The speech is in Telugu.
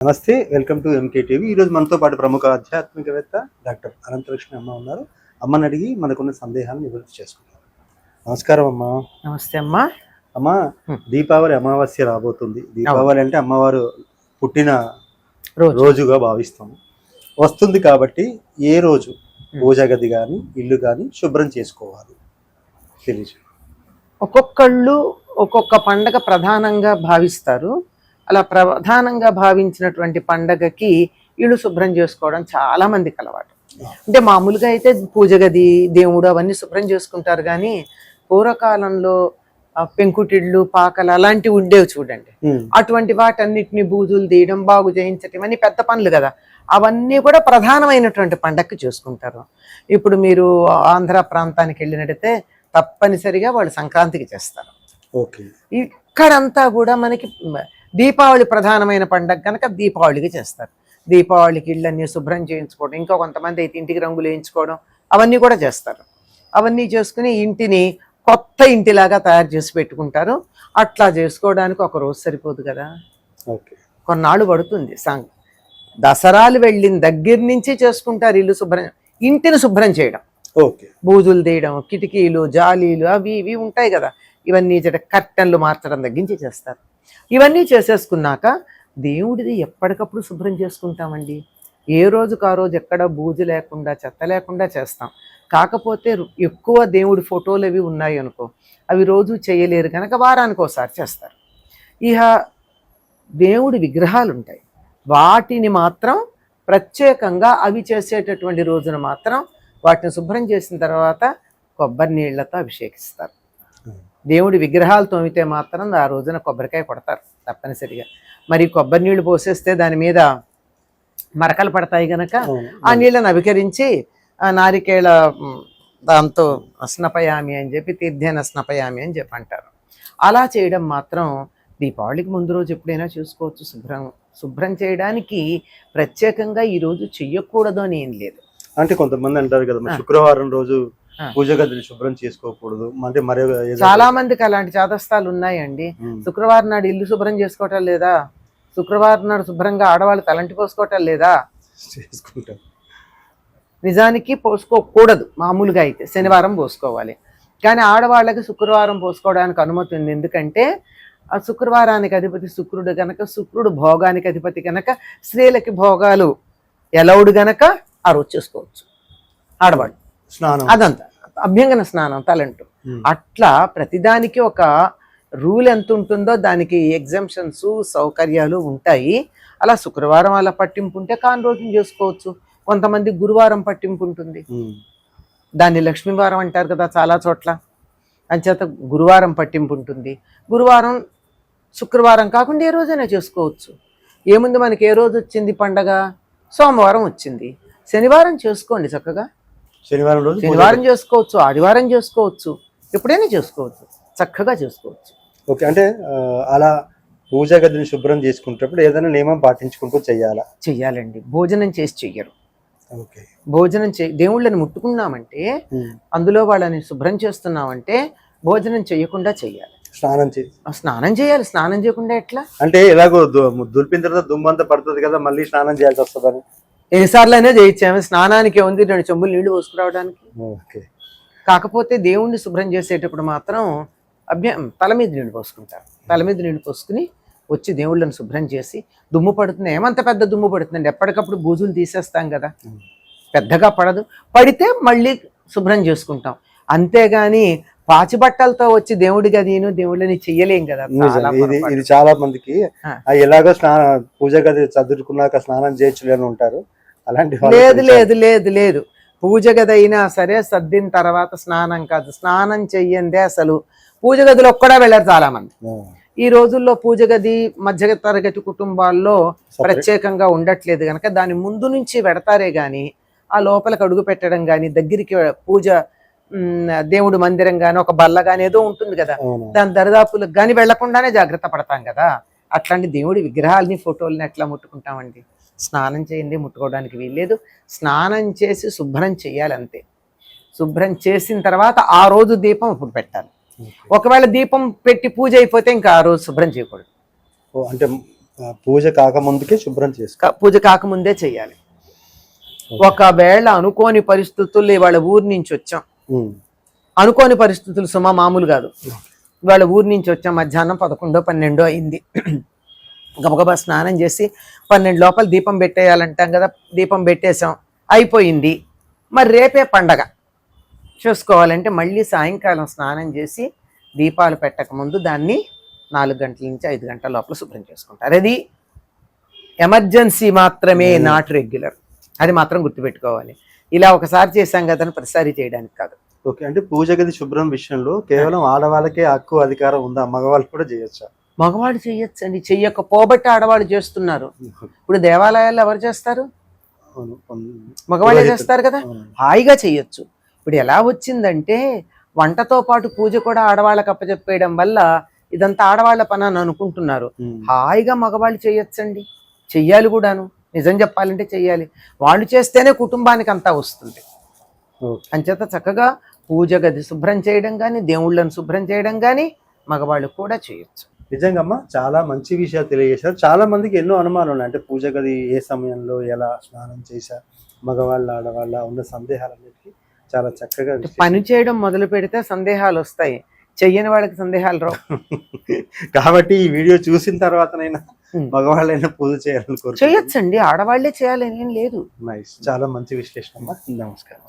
నమస్తే వెల్కమ్ టు ఎంకే టీవీ ఈరోజు మనతో పాటు ప్రముఖ ఆధ్యాత్మికవేత్త డాక్టర్ అనంతలక్ష్మి అమ్మ ఉన్నారు. అమ్మని అడిగి మనకున్న సందేహాలను నివృత్తి చేసుకుంటాం నమస్కారం అమ్మ. నమస్తే అమ్మా. అమ్మ. దీపావళి అమావాస్య రాబోతుంది. దీపావళి అంటే అమ్మవారు పుట్టిన రోజు. రోజుగా భావిస్తాము. వస్తుంది కాబట్టి ఏ రోజు పూజ గది కానీ ఇల్లు కానీ శుభ్రం చేసుకోవాలి. తెలియజు ఒక్కొక్కళ్ళు ఒక్కొక్క పండగ ప్రధానంగా భావిస్తారు. అలా ప్రధానంగా భావించినటువంటి పండగకి ఇల్లు శుభ్రం చేసుకోవడం చాలా మందికి అలవాటు. అంటే మామూలుగా అయితే పూజ గది దేవుడు అవన్నీ శుభ్రం చేసుకుంటారు కానీ పూర్వకాలంలో పెంకుటిళ్ళు పాకలు అలాంటివి ఉండేవి చూడండి. అటువంటి వాటన్నిటిని బూజులు తీయడం బాగు చేయించటం అన్ని పెద్ద పనులు కదా. అవన్నీ కూడా ప్రధానమైనటువంటి పండగకి చేసుకుంటారు. ఇప్పుడు మీరు ఆంధ్ర ప్రాంతానికి వెళ్ళినట్టయితే తప్పనిసరిగా వాళ్ళు సంక్రాంతికి చేస్తారు. ఓకే. ఇక్కడంతా కూడా మనకి దీపావళి ప్రధానమైన పండగ కనుక దీపావళికి చేస్తారు. దీపావళికి ఇళ్ళన్నీ శుభ్రం చేయించుకోవడం ఇంకా కొంతమంది అయితే ఇంటికి రంగులు వేయించుకోవడం అవన్నీ కూడా చేస్తారు. అవన్నీ చేసుకుని ఇంటిని కొత్త ఇంటిలాగా తయారు చేసి పెట్టుకుంటారు. అట్లా చేసుకోవడానికి ఒక రోజు సరిపోదు కదా. ఓకే. కొన్నాళ్ళు పడుతుంది సాంగ్. దసరాలు వెళ్ళిన దగ్గర నుంచి చేసుకుంటారు ఇల్లు శుభ్రం ఇంటిని శుభ్రం చేయడం. ఓకే. బూజులు తీయడం కిటికీలు జాలీలు అవి ఇవి ఉంటాయి కదా. ఇవన్నీ జడ కట్టెన్లు మార్చడం దగ్గర నుంచి చేస్తారు. ఇవన్నీ చేసేసుకున్నాక దేవుడిది ఎప్పటికప్పుడు శుభ్రం చేసుకుంటామండి. ఏ రోజుకు ఆ రోజు ఎక్కడ బూజు లేకుండా చెత్త లేకుండా చేస్తాం. కాకపోతే ఎక్కువ దేవుడి ఫోటోలు అవి ఉన్నాయి అనుకో అవి రోజు చేయలేరు కనుక వారానికి ఒకసారి చేస్తారు. ఇహ దేవుడి విగ్రహాలు ఉంటాయి వాటిని మాత్రం ప్రత్యేకంగా అవి చేసేటటువంటి రోజున మాత్రం వాటిని శుభ్రం చేసిన తర్వాత కొబ్బరి నీళ్ళతో అభిషేకిస్తారు. దేవుడి విగ్రహాలు తోమితే మాత్రం ఆ రోజున కొబ్బరికాయ కొడతారు తప్పనిసరిగా మరి కొబ్బరి నీళ్ళు పోసేస్తే దాని మీద మరకలు పడతాయి గనక ఆ నీళ్ళని అభికరించి ఆ నారికేళ దాంతో స్నపయామి అని చెప్పి తీర్థేన స్నపయామి అని చెప్పి అంటారు అలా చేయడం మాత్రం దీపావళికి ముందు రోజు ఎప్పుడైనా చూసుకోవచ్చు శుభ్రం శుభ్రం చేయడానికి ప్రత్యేకంగా ఈ రోజు చెయ్యకూడదు అని ఏం లేదు అంటే కొంతమంది అంటారు కదా. శుక్రవారం రోజు. పూజ గదిని శుభ్రం చేసుకోకూడదు. అంటే మరి చాలా మందికి అలాంటి చాదస్తాలు ఉన్నాయండి. శుక్రవారం నాడు ఇల్లు శుభ్రం చేసుకోవటం లేదా? శుక్రవారం నాడు శుభ్రంగా ఆడవాళ్ళు తలంటి పోసుకోవటం లేదా? చేసుకుంటారు నిజానికి పోసుకోకూడదు. మామూలుగా అయితే శనివారం పోసుకోవాలి. కానీ ఆడవాళ్ళకి శుక్రవారం పోసుకోవడానికి అనుమతి ఉంది. ఎందుకంటే ఆ శుక్రవారానికి అధిపతి శుక్రుడు గనక శుక్రుడు భోగానికి అధిపతి గనక స్త్రీలకి భోగాలు ఎలవుడు గనక ఆ రోజు చేసుకోవచ్చు. ఆడవాళ్ళు. స్నానం. అదంతా. అభ్యంగన స్నానం తలంటు. అట్లా ప్రతిదానికి ఒక రూల్ ఎంత ఉంటుందో దానికి ఎగ్జామ్షన్స్ సౌకర్యాలు ఉంటాయి. అలా శుక్రవారం అలా పట్టింపు ఉంటే కాని రోజున చేసుకోవచ్చు? కొంతమంది గురువారం పట్టింపు ఉంటుంది. దాన్ని లక్ష్మీవారం అంటారు కదా చాలా చోట్ల. అంచేత గురువారం పట్టింపు ఉంటుంది. గురువారం శుక్రవారం కాకుండా ఏ రోజైనా చేసుకోవచ్చు. ఏముంది మనకి? ఏ రోజు వచ్చింది పండగ? సోమవారం వచ్చింది. శనివారం చేసుకోండి చక్కగా. శనివారం రోజు శనివారం చేసుకోవచ్చు ఆదివారం చేసుకోవచ్చు ఎప్పుడైనా చేసుకోవచ్చు చక్కగా చేసుకోవచ్చు. ఓకే అంటే అలా పూజ గదిని శుభ్రం చేసుకుంటప్పుడు ఏదైనా నియమం పాటించుకుంటూ చెయ్యాలా? చెయ్యాలండి. భోజనం చేసి చెయ్యరు. ఓకే. భోజనం చే దేవుళ్ళని ముట్టుకున్నామంటే. అందులో వాళ్ళని శుభ్రం చేస్తున్నామంటే భోజనం చేయకుండా చెయ్యాలి. స్నానం చేసి స్నానం చేయాలి. స్నానం చేయకుండా ఎట్లా? అంటే ఎలాగో దులిపిన తర్వాత దుమ్మంతా పడుతుంది కదా మళ్ళీ స్నానం చేయాల్సి వస్తుందని. ఎన్నిసార్లు అయినా చేయొచ్చాము స్నానానికి ఉంది రెండు చెంబులు నీళ్ళు పోసుకురావడానికి కాకపోతే దేవుణ్ణి శుభ్రం చేసేటప్పుడు మాత్రం అభ్య తల మీద నీళ్ళు పోసుకుంటారు. తల మీద నీళ్ళు పోసుకుని వచ్చి దేవుళ్ళని శుభ్రం చేసి దుమ్ము పడుతుంది. ఏమంత పెద్ద దుమ్ము పడుతుందండి? ఎప్పటికప్పుడు బూజులు తీసేస్తాం కదా. పెద్దగా పడదు. పడితే మళ్ళీ శుభ్రం చేసుకుంటాం. అంతేగాని పాచి బట్టలతో వచ్చి దేవుడి గదిను దేవుళ్ళని చెయ్యలేం కదా. ఇది చాలా మందికి ఎలాగో స్నాన పూజ గది చదువుకున్నాక స్నానం చేయొచ్చు అని ఉంటారు. అలాంటి లేదు లేదు లేదు లేదు. పూజ గది అయినా సరే సర్దిన తర్వాత స్నానం కాదు. స్నానం చెయ్యందే అసలు. పూజ గదిలో ఒక్కడా వెళ్ళారు చాలా మంది ఈ రోజుల్లో పూజ గది మధ్య తరగతి కుటుంబాల్లో. ప్రత్యేకంగా ఉండట్లేదు కనుక దాని ముందు నుంచి పెడతారే గాని ఆ లోపలికి అడుగు పెట్టడం గాని దగ్గరికి పూజ దేవుడు మందిరం గాని ఒక బల్ల గాని ఏదో ఉంటుంది కదా. దాని దరిదాపులకు గాని వెళ్ళకుండానే జాగ్రత్త పడతాం కదా. అట్లాంటి దేవుడి విగ్రహాలని ఫోటోల్ని ఎట్లా ముట్టుకుంటామండి? స్నానం చేయండి ముట్టుకోవడానికి వీల్లేదు. స్నానం చేసి శుభ్రం చేయాలి అంతే. శుభ్రం చేసిన తర్వాత ఆ రోజు దీపం ఇప్పుడు పెట్టాలి. ఒకవేళ దీపం పెట్టి పూజ అయిపోతే ఇంకా ఆ రోజు శుభ్రం చేయకూడదు. అంటే పూజ కాకముందుకే శుభ్రం చేసుకో పూజ కాకముందే చెయ్యాలి ఒకవేళ అనుకోని పరిస్థితుల్లో ఇవాళ ఊరి నుంచి వచ్చాం. అనుకోని పరిస్థితులు సుమా మామూలు కాదు. ఇవాళ ఊరి నుంచి వచ్చాం మధ్యాహ్నం పదకొండో పన్నెండో అయింది. గబగబా స్నానం చేసి పన్నెండు లోపల దీపం పెట్టేయాలంటాం కదా దీపం పెట్టేశాం అయిపోయింది. మరి రేపే పండగ. చూసుకోవాలంటే మళ్ళీ సాయంకాలం స్నానం చేసి దీపాలు పెట్టక ముందు దాన్ని నాలుగు గంటల నుంచి ఐదు గంటల లోపల శుభ్రం చేసుకుంటారు అది ఎమర్జెన్సీ మాత్రమే నాట్ రెగ్యులర్. అది మాత్రం గుర్తుపెట్టుకోవాలి. ఇలా ఒకసారి చేశాం కదా అని ప్రతిసారి చేయడానికి కాదు. ఓకే అంటే పూజ గది శుభ్రం విషయంలో కేవలం ఆడవాళ్ళకే హక్కు అధికారం ఉందా? మగవాళ్ళు కూడా చేయొచ్చా? మగవాడు చెయ్యొచ్చండి చెయ్యకపోబట్టి ఆడవాళ్ళు చేస్తున్నారు ఇప్పుడు దేవాలయాల్లో ఎవరు చేస్తారు. మగవాళ్ళే. చేస్తారు కదా. హాయిగా చెయ్యొచ్చు ఇప్పుడు ఎలా వచ్చిందంటే వంటతో పాటు పూజ కూడా ఆడవాళ్ళకి అప్పచెప్పేయడం వల్ల ఇదంతా ఆడవాళ్ళ పని అని అనుకుంటున్నారు. హాయిగా మగవాళ్ళు చేయొచ్చండి చెయ్యాలి కూడాను నిజం చెప్పాలంటే చెయ్యాలి వాళ్ళు చేస్తేనే కుటుంబానికి అంతా వస్తుంది. అంచేత చక్కగా పూజ గది శుభ్రం చేయడం కానీ దేవుళ్ళను శుభ్రం చేయడం కానీ మగవాళ్ళు కూడా చేయొచ్చు నిజంగా అమ్మా చాలా మంచి విషయాలు తెలియజేశారు. చాలా మందికి ఎన్నో అనుమానాలు ఉన్నాయి. అంటే పూజ గది ఏ సమయంలో ఎలా స్నానం చేశా మగవాళ్ళ ఆడవాళ్ళ ఉన్న సందేహాలన్నిటికీ చాలా చక్కగా. పని చేయడం మొదలు పెడితే సందేహాలు వస్తాయి. చెయ్యని వాళ్ళకి సందేహాలు రావు. కాబట్టి ఈ వీడియో చూసిన తర్వాతనైనా. మగవాళ్ళైనా పూజ చేయాలని చేయొచ్చండి ఆడవాళ్ళే చేయాలని ఏం లేదు. నైస్ చాలా మంచి విశ్లేషణ అమ్మా నమస్కారం.